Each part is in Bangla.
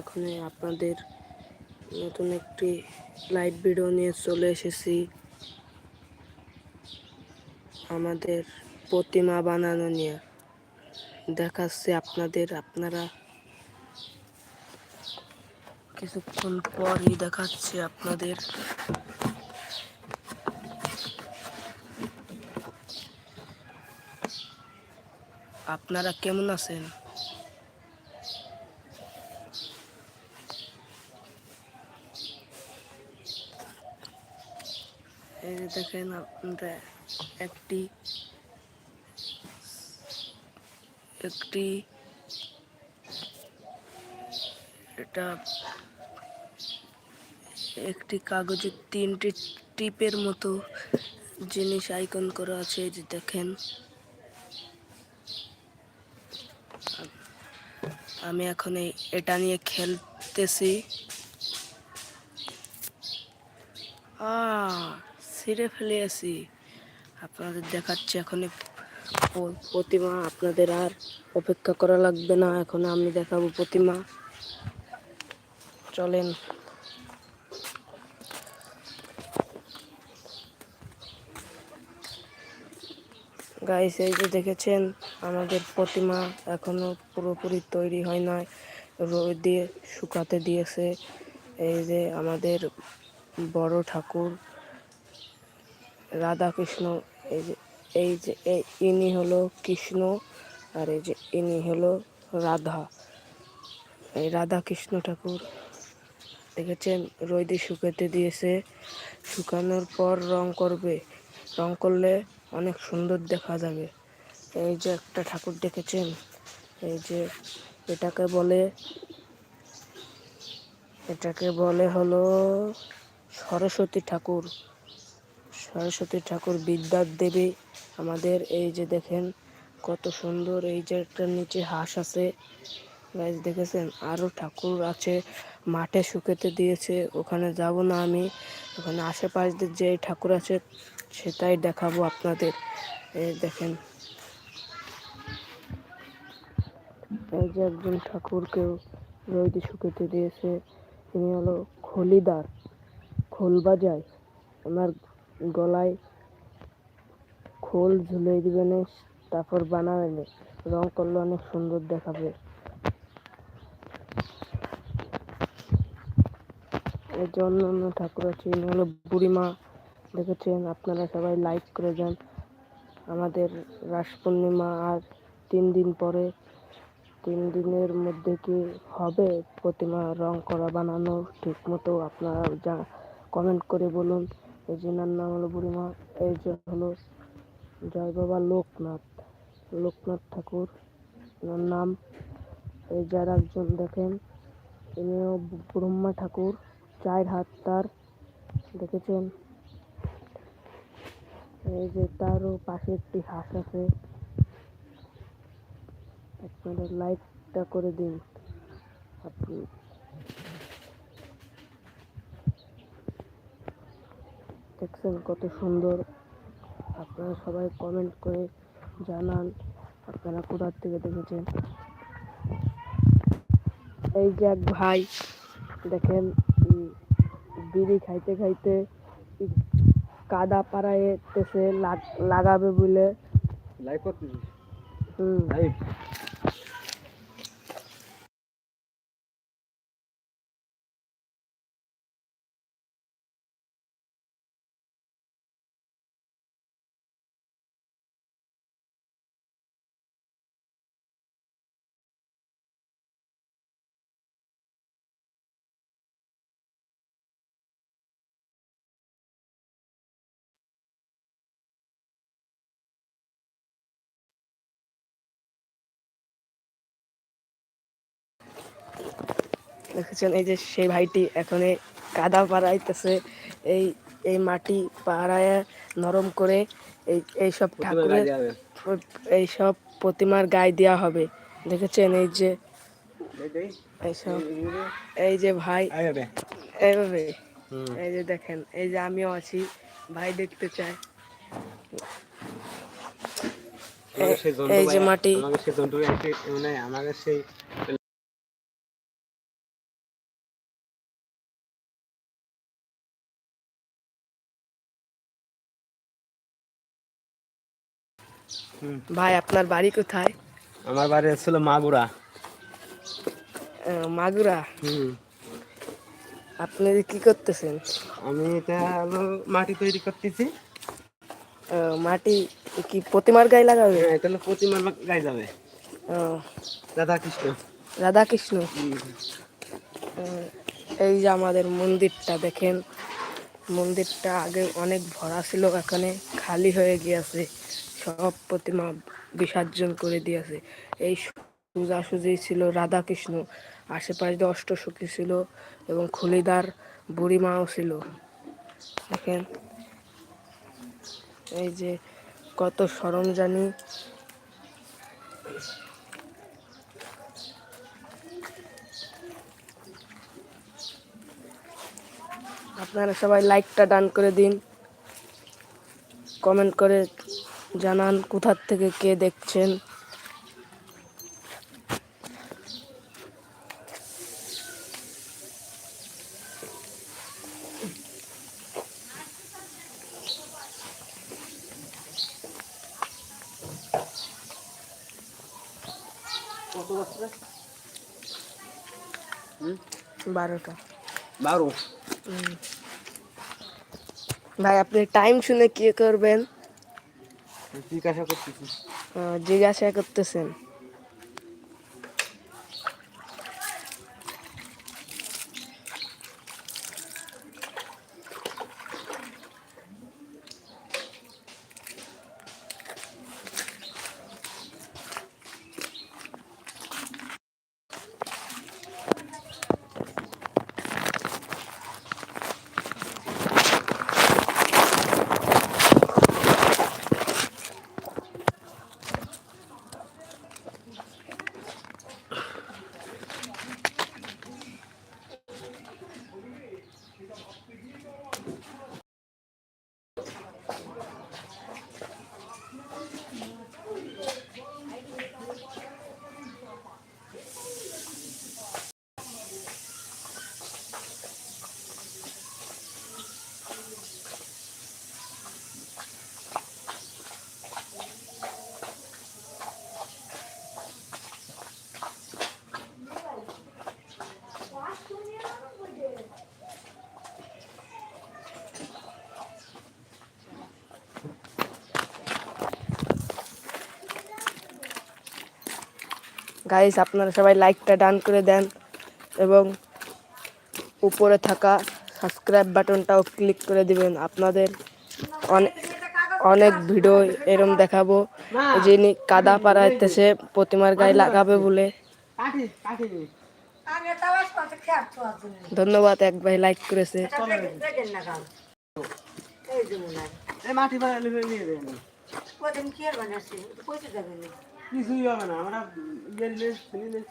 এখন আপনাদের নতুন একটি লাইভ ভিডিও নিয়ে চলে এসেছি। আমাদের প্রতিমা বানানো নিয়ে। দেখাচ্ছি আপনাদের, আপনারা কিছুক্ষণ পরই দেখাচ্ছি আপনাদের। আপনারা কেমন আছেন? দেখেন আপনারা, একটি একটি, এটা একটি কাগজের তিনটি টিপের মতো জিনিস আইকন করা আছে যে দেখেন। আমি এখন এটা নিয়ে খেলতেছি। আ ছিঁড়ে ফেলে আসি আপনাদের দেখাচ্ছি এখন প্রতিমা। আপনাদের আর অপেক্ষা করা লাগবে না, এখন আমি দেখাবো প্রতিমা। চলেন। গাইস এই যে দেখেছেন, আমাদের প্রতিমা এখনও পুরোপুরি তৈরি হয় নাই। রোদে শুকাতে দিয়েছে। এই যে আমাদের বড় ঠাকুর। রাধা কৃষ্ণ এই যে এই যে ইনি হলো কৃষ্ণ আর এই যে ইনি হলো রাধা। এই রাধা কৃষ্ণ ঠাকুর দেখেছেন? রোদে শুকাতে দিয়েছে। শুকানোর পর রং করবে। রং করলে অনেক সুন্দর দেখা যাবে। এই যে একটা ঠাকুর দেখেছেন? এই যে এটাকে বলে এটাকে বলে হলো সরস্বতী ঠাকুর। সরস্বতী ঠাকুর বিদ্যার দেবী। আমাদের এই যে দেখেন, কত সুন্দর এই যে একটা নিচে হাঁস আছে। গাইজ দেখেছেন? আরও ঠাকুর আছে, মাঠে শুকাতে দিয়েছে, ওখানে যাব না আমি। ওখানে আশেপাশ যে ঠাকুর আছে, সেটাই দেখাবো আপনাদের। এই দেখেন। এই যে একজন ঠাকুরকেও রোদে শুকাতে দিয়েছে তিনি হলো খলিদার, খোল বাজায়। ওনার গলায় খোল ঝুলিয়ে দিবেন তারপর বানাবেন রং করলে অনেক সুন্দর দেখাবে। এই যে অন্য ঠাকুর আছে হলো বুড়িমা, দেখেছেন? আপনারা সবাই লাইক করে যান। আমাদের রাস পূর্ণিমা আর তিন দিন পরে, তিন দিনের মধ্যে কি হবে? প্রতিমা রং করা বানানো ঠিক মতো আপনারা যা কমেন্ট করে বলুন। এই জেনার নাম হলো বুড়িমা এই যে হলো জয় বাবা লোকনাথ লোকনাথ ঠাকুর। ওনার নাম, এই যার একজন দেখেন ইনিও ব্রহ্মা ঠাকুর চার হাত তার, দেখেছেন? এই যে তারও পাশে একটি হাঁস আছে। আপনারা লাইকটা করে দিন। আপনি দেখছেন কত সুন্দর। আপনারা সবাই কমেন্ট করে জানান আপনারা কোথার থেকে দেখেছেন? এই যে এক ভাই দেখেন বিড়ি খাইতে খাইতে কাদা পাড়াইতেছে লাগাবে বলে। হুম। দেখেছেন এই যে সেই ভাইটি এখন এই কাদা পাড়াইতেছে এই এই মাটি পাড়ায় নরম করে এই এইসব ঠাকুরের এই সব প্রতিমার গায়ে দেওয়া হবে। দেখেছেন এই যে এইসব এই যে ভাই এইভাবে। এই যে দেখেন এই যে আমিও আছি ভাই দেখতে চাই এই যে মাটি। আমাকে সেই জন্টু মানে আমাকে সেই ভাই আপনার বাড়ি কোথায়? আমার বাড়ি ছিল মাগুরা। মাগুরা? হুম। আপনি কি করতেছেন? আমি এটা হলো মাটি তৈরি করতেছি। মাটি কি প্রতিমার গায়ে লাগাবে? হ্যাঁ এটা হলো প্রতিমার গায়ে যাবে। রাধা কৃষ্ণ রাধা কৃষ্ণ। এই যে আমাদের মন্দিরটা দেখেন মন্দিরটা আগে অনেক ভরা ছিল এখানে খালি হয়ে গিয়েছে। সব প্রতিমা বিসর্জন করে দিয়েছে। এই সোজাসুজি ছিল রাধা কৃষ্ণ আশেপাশে দিয়ে অষ্টসখী ছিল এবং খুলিদার বুড়িমাও ছিল। দেখেন, এই যে কত সরঞ্জানি আপনারা সবাই লাইকটা ডান করে দিন, কমেন্ট করে জানান কোথার থেকে কে দেখছেন। বারোটা। বারো। ভাই আপনি টাইম শুনে কি করবেন? জিজ্ঞাসা করতেছি। জিজ্ঞাসা করতেছেন। গাইস আপনারা সবাই লাইকটা ডান করে দেন এবং উপরে থাকা সাবস্ক্রাইব বাটনটাও ক্লিক করে দিবেন। আপনাদের অনেক অনেক ভিডিও এরম দেখাবো। যিনি কাদা পাড়াইতেছে প্রতিমার গায়ে লাগাবে বলে। ধন্যবাদ এক ভাই লাইক করেছে। মাটি বানালে নিয়ে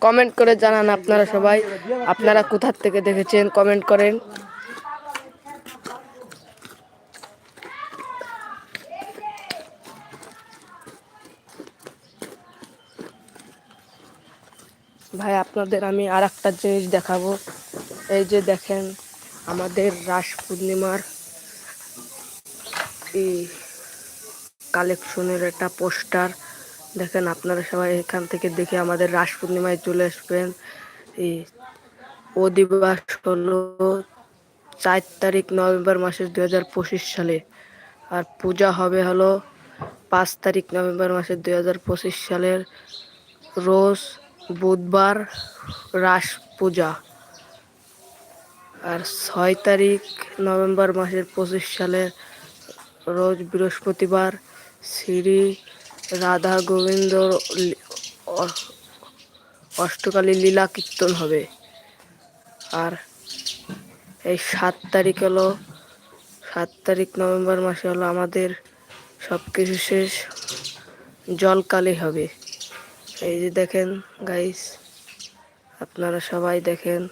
কমেন্ট করে জানান আপনারা সবাই। আপনারা কোথার থেকে দেখেছেন? কমেন্ট করেন। ভাই, আপনাদের আমি আর একটা জিনিস দেখাবো। এই যে দেখেন, আমাদের রাস পূর্ণিমার কালেকশনের একটা পোস্টার দেখেন আপনারা সবাই এখান থেকে দেখে আমাদের রাস পূর্ণিমায় চলে আসবেন। এই ও দিবস হলো চার তারিখ নভেম্বর মাসের দুই হাজার পঁচিশ সালে। আর পূজা হবে হলো পাঁচ তারিখ নভেম্বর মাসের দুই হাজার পঁচিশ সালের রোজ বুধবার রাস পূজা। আর ছয় তারিখ নভেম্বর মাসের পঁচিশ সালের রোজ বৃহস্পতিবার শ্রী রাধা গোবিন্দ লি- অ- অষ্টকালী লীলা কীর্তন হবে। আর এই সাত তারিখ হলো, সাত তারিখ নভেম্বর মাসে হলো আমাদের সব কিছু শেষ। জলকালী হবে। এই যে দেখেন গাইস আপনারা সবাই দেখেন।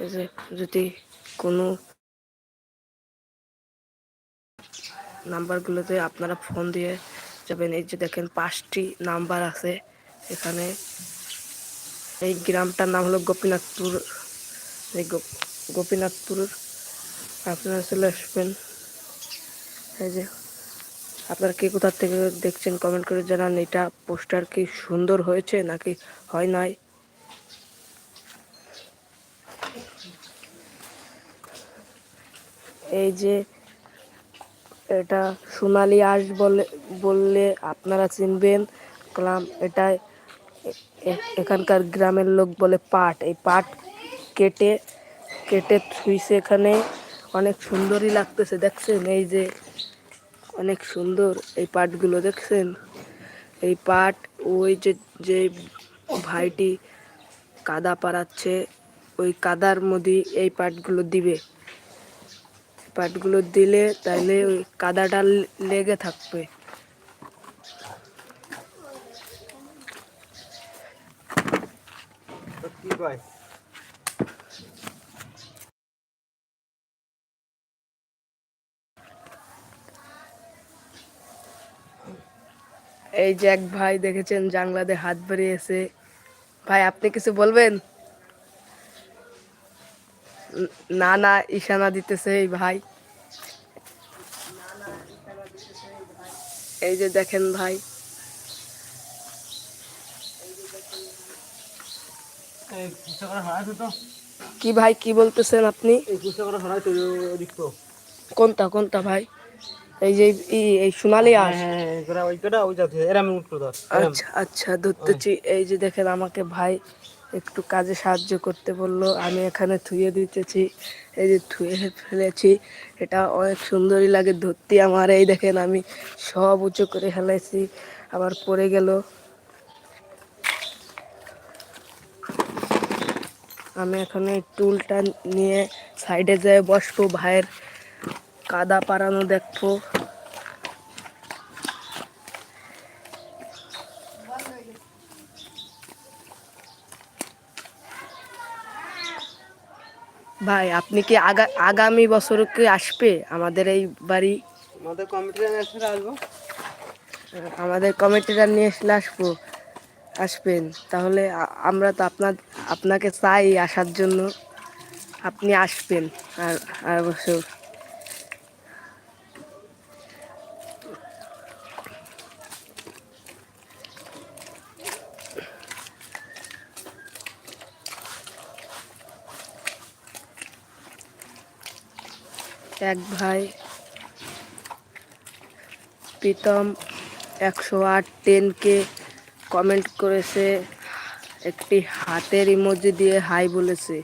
যে যদি কোনো নাম্বারগুলোতে আপনারা ফোন দিয়ে যাবেন, এই যে দেখেন পাঁচটি নাম্বার আছে এখানে। এই গ্রামটার নাম হলো গোপীনাথপুর। এই গোপীনাথপুর। আপনারা চলে আসবেন। এই যে, আপনারা কে কোথা থেকে দেখছেন কমেন্ট করে জানান, এটা পোস্টার কি সুন্দর হয়েছে নাকি হয় নাই? এই যে এটা সোনালি আঁশ বলে, বললে আপনারা চিনবেন। ক্লাম এটা এখানকার গ্রামের লোক বলে পাট। এই পাট কেটে কেটে থুইছে এখানে। অনেক সুন্দরই লাগতেছে, দেখছেন? এই যে অনেক সুন্দর এই পাটগুলো, দেখছেন? এই পাট, ওই যে যে ভাইটি কাদা পাড়াচ্ছে, ওই কাদার মধ্যে এই পাটগুলো দিবে। পাটগুলো দিলে তাহলে ওই কাদাটা লেগে থাকবে। কি কয়? এই যে এক ভাই দেখেছেন জাংলাতে হাত বেরিয়েছে ভাই আপনি কিছু বলবেন? ন- না ইশানা দিতেছে এই ভাই। এই যে দেখেন ভাই। কি ভাই কি বলতেছেন আপনি? কোনটা কোনটা ভাই? এই যে এই সোনালি হ্যাঁ আঁশ হ্যাঁ হ্যাঁ, এরম। আচ্ছা আচ্ছা ধরতেছি। এই যে দেখেন আমাকে ভাই একটু কাজে সাহায্য করতে বলল। আমি এখানে থুয়ে দিতেছি, এই যে থুয়ে ফেলেছি, এটা অনেক সুন্দরই লাগে ধরতে। আমার এই দেখেন, আমি সব উঁচু করে ফেলেছি, আবার পড়ে গেল। আমি এখন এই টুলটা নিয়ে সাইডে যেয়ে বসবো, ভাইয়ের কাদা পাড়ানো দেখব। ভাই আপনি কি আগা আগামী বছর কি আসবে? আমাদের এই বাড়ি আমাদের কমিটির আসলে আসব। আমাদের কমিটিরা নিয়ে আসলে আসব আসবেন। তাহলে আমরা তো আপনার আপনাকে চাই আসার জন্য। আপনি আসবেন আর আর বছর। এক ভাই। প্রীতম একশো আট টেনকে কমেন্ট করেছে একটি হাতের ইমোজি দিয়ে হাই বলেছে।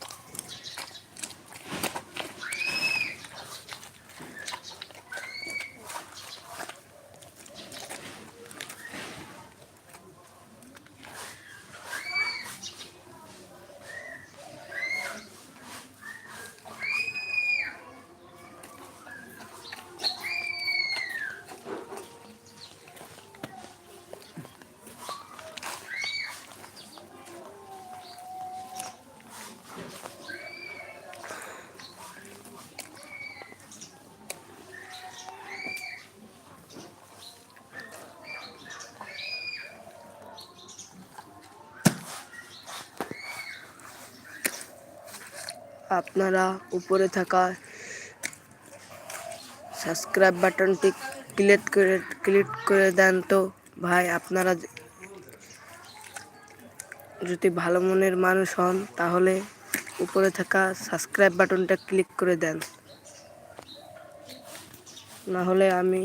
আপনারা উপরে থাকা সাবস্ক্রাইব বাটনটি ক্লিক করে ক্লিক করে দেন তো। ভাই, আপনারা যদি ভালো মনের মানুষ হন, তাহলে উপরে থাকা সাবস্ক্রাইব বাটনটা ক্লিক করে দেন। না হলে আমি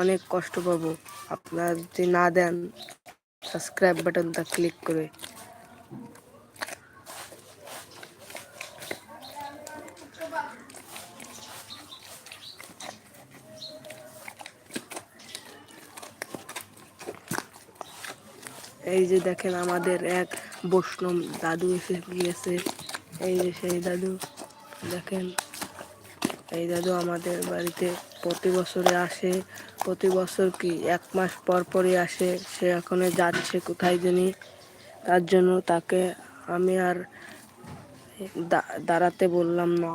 অনেক কষ্ট পাবো। আপনারা যদি না দেন সাবস্ক্রাইব বাটনটা ক্লিক করে। এই যে দেখেন আমাদের এক বৈষ্ণব দাদু এসে গিয়েছে। এই যে সেই দাদু, দেখেন। এই দাদু আমাদের বাড়িতে প্রতি বছরে আসে। প্রতি বছর কি এক মাস পর পরই আসে। সে এখন যাচ্ছে কোথায় জানি। তার জন্য তাকে আমি আর দাঁড়াতে বললাম না।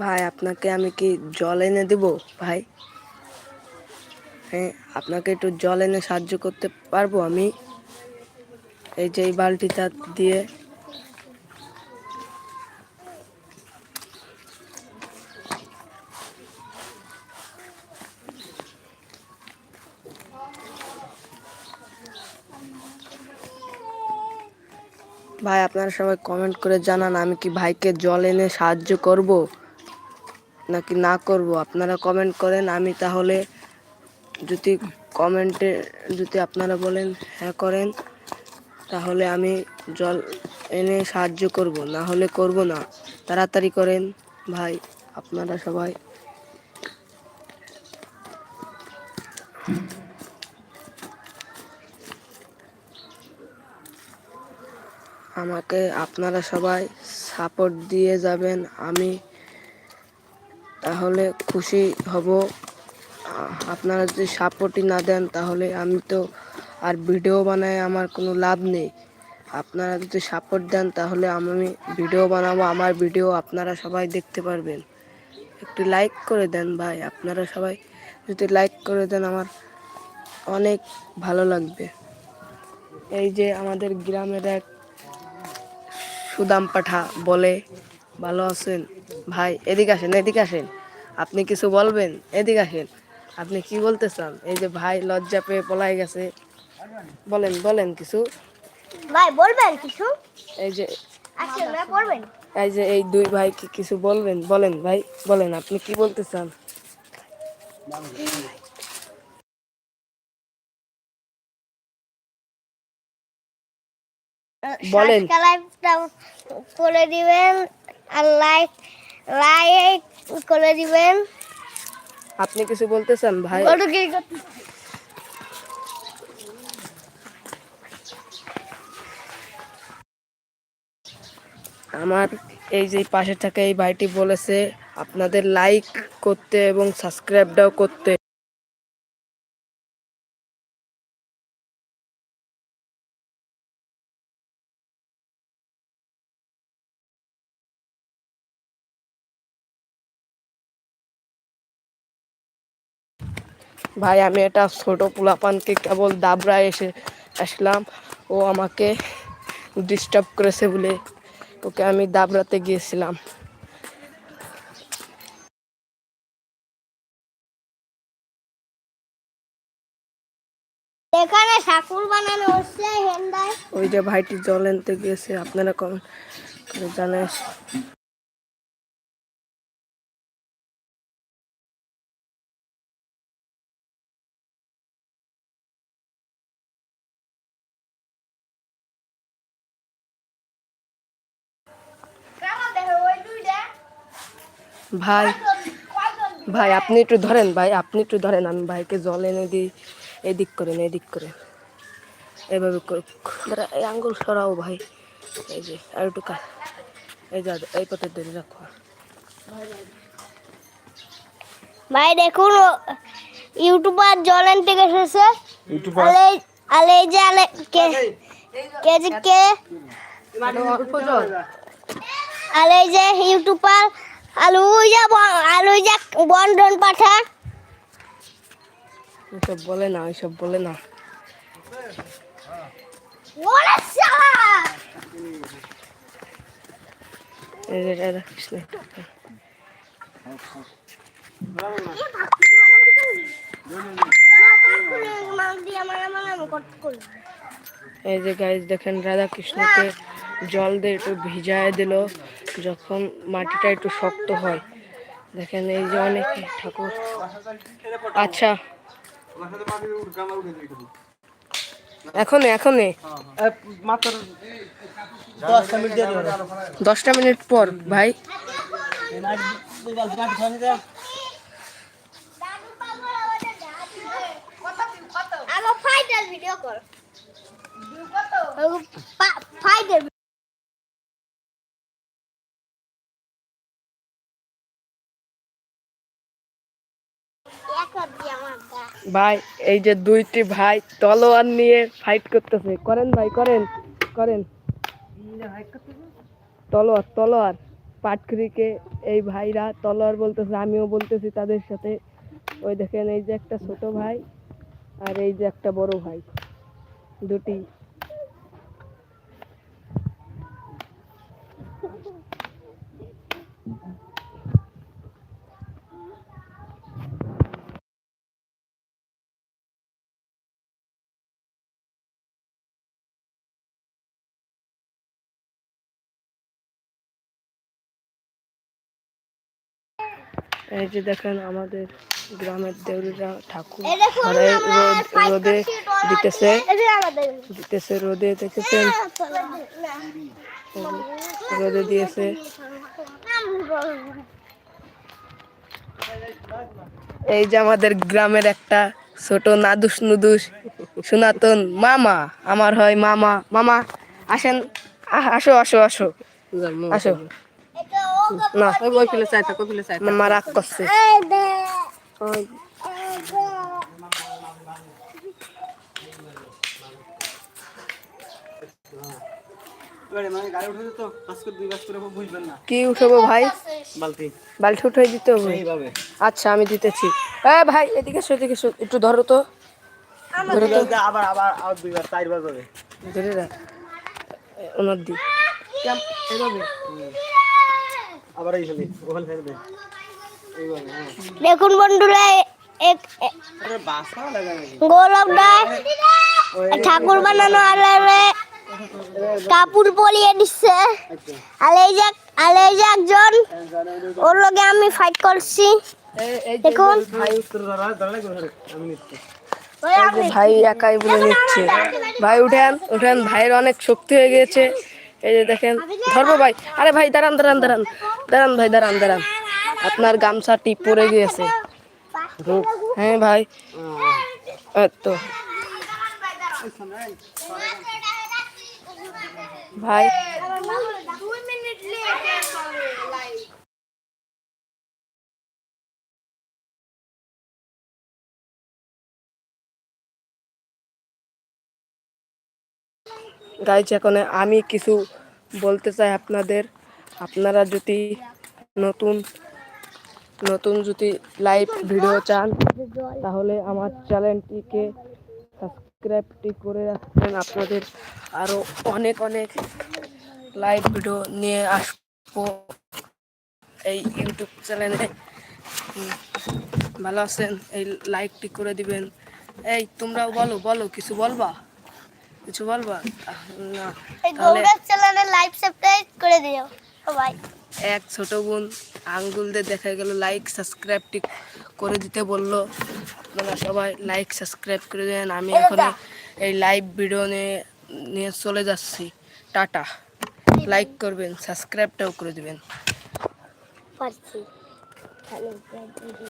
ভাই, আপনাকে আমি কি জল এনে দেব ভাই? হ্যাঁ আপনাকে একটু জল এনে সাহায্য করতে পারব আমি? এই যে এই বালতিটা দিয়ে। ভাই, আপনারা সবাই কমেন্ট করে জানান আমি কি ভাইকে জল এনে সাহায্য করব? নাকি না করব? আপনারা কমেন্ট করেন, আমি তাহলে যদি কমেন্টে যদি আপনারা বলেন হ্যাঁ করেন, তাহলে আমি জল এনে সাহায্য করব। না হলে করব না। তাড়াতাড়ি করেন ভাই, আপনারা সবাই। আমাকে আপনারা সবাই সাপোর্ট দিয়ে যাবেন, আমি তাহলে খুশি হব। আপনারা যদি সাপোর্টই না দেন, তাহলে আমি তো আর ভিডিও বানায় আমার কোনো লাভ নেই। আপনারা যদি সাপোর্ট দেন, তাহলে আমি ভিডিও বানাবো, আমার ভিডিও আপনারা সবাই দেখতে পারবেন। একটু লাইক করে দেন ভাই, আপনারা সবাই যদি লাইক করে দেন, আমার অনেক ভালো লাগবে। এই যে আমাদের গ্রামের এক সুদাম পাঠা বলে, ভালো আছেন? ভাই এদিকে আসেন এদিকে আসেন। আপনি কিছু বলবেন? এদিকে আসেন। আপনি কি বলতে চান? এই যে ভাই লজ্জা পেয়ে পলাই গেছে। বলেন বলেন কিছু। ভাই বলবেন কিছু? এই যে আচ্ছা ভাই বলবেন। এই যে এই দুই ভাই কি কিছু বলবেন? বলেন ভাই বলেন আপনি কি বলতে চান? বলেন। করে দিবেন। আর লাইক লাইক করে দিবেন। আপনি কিছু বলতে চান ভাই আমার এই যে পাশে থাকা এই ভাইটি বলেছে আপনাদের লাইক করতে এবং সাবস্ক্রাইবটাও করতে। ভাই আমি এটা ছোট পোলাপানকে কেবল দাবড়ায় এসে আসলাম। ও আমাকে ডিস্টার্ব করেছে বলে ওকে আমি দাবড়াতে গিয়েছিলাম। এখানে ঠাকুর বানানো হচ্ছে হেন্দায়। ওই যে ভাইটি জল আনতে গিয়েছে আপনারা কমেন্ট করে জানাই ভাই ভাই আপনি একটু ধরেন ভাই আপনি একটু ধরেন আমি ভাইকে জল এনে দিই এদিক করেন এদিক করেন। এভাবে করে দাঁড়া, এই আঙ্গুল সরাও ভাই। এই যে আর একটু কা এই যা এই পথে ধরে রাখো। ভাই দেখুন ইউটিউবার জলেন থেকে এসেছে আলে আলে এই যে আলে কে কে যে কে? অল্প জল। আলে যে ইউটিউবার আলু যা ব- আলু যা বন্টন পাঠা। ওইসব বলে না ওইসব বলে না। এই যে রাধা এই যে গাইজ দেখেন রাধা কৃষ্ণকে জল দিয়ে একটু ভিজায় দিল। যখন মাটিটা একটু শক্ত হয়, দেখেন এই যে অনেক ঠাকুর। আচ্ছা। এখন এখন দশটা মিনিট পর, ভাই। ভাই, এই যে দুইটি ভাই তলোয়ার নিয়ে ফাইট করতেছে। করেন ভাই, করেন করেন। তলোয়ার তলোয়ার। পাটখুরিকে এই ভাইরা তলোয়ার বলতেছে, আমিও বলতেছি তাদের সাথে। ওই দেখেন, এই যে একটা ছোট ভাই আর এই যে একটা বড় ভাই। দুটি এই যে দেখেন আমাদের গ্রামের দেউরিরা ঠাকুর রোদ রোদে দিতেছে। এই যে আমাদের দিতেছে রোদে দেখেছেন? রোদে দিয়েছে। এই যে আমাদের গ্রামের একটা ছোট নাদুস নুদুস সনাতন মামা আমার হয় মামা। মামা আসেন আসো আসো আসো। আসো। না ওই ফেলে চাইতা কই ফেলে চাইতা মামা রাগ করছে। ওই, মানে গাড়ি উঠে তো পাঁচ করে দুই বাস করে বুঝবেন না। কি উঠাবো ভাই? বালতি। বালতি উঠাই দিতে হবে। আচ্ছা আমি দিতেছি। হ্যাঁ ভাই এদিকে এসো এদিকে এসো। একটু ধরো তো। ধরে তো। আবার আবার আবার দুইবার চারবার ধরে রাখ। ওনার দি এভাবে আবার এই ওখানে হ্যাঁ। দেখুন বন্ধুরা এক গোলকটা ঠাকুর বানানো আলারে কাপড় পরিয়ে দিচ্ছে। আচ্ছা। আর এই যে আর এই যে একজন ওর লগে আমি ফাইট করছি। দেখুন। ভাই একাই বলে নিচ্ছে। ভাই উঠেন উঠেন ভাইয়ের অনেক শক্তি হয়ে গেছে এই যে দেখেন ধরবো ভাই। আরে ভাই দাঁড়ান দাঁড়ান দাঁড়ান। দাঁড়ান ভাই, দাঁড়ান দাঁড়ান। আপনার গামছাটি পরে গিয়েছে। হ্যাঁ ভাই। তো। ভাই। গাইজ এখন আমি কিছু বলতে চাই আপনাদের। আপনারা যদি নতুন নতুন যদি লাইভ ভিডিও চান তাহলে আমার চ্যানেলটিকে সাবস্ক্রাইবটি করে রাখবেন। আপনাদের আরও অনেক অনেক লাইভ ভিডিও নিয়ে আসব এই ইউটিউব চ্যানেলে। ভালো আছেন? এই লাইকটি করে দিবেন। এই তোমরাও বলো বলো কিছু বলবা? কিছু বলবা? না তাহলে চ্যানেলে লাইভ সাবস্ক্রাইব করে দিও। এক ছোট বোন আঙ্গুল দিয়ে দেখা গেল লাইক সাবস্ক্রাইবটি করে দিতে বলল। আপনারা সবাই লাইক সাবস্ক্রাইব করে দেন। আমি এখন এই লাইভ ভিডিও নিয়ে নিয়ে চলে যাচ্ছি। টাটা। লাইক করবেন সাবস্ক্রাইবটাও করে দেবেন। পারছি।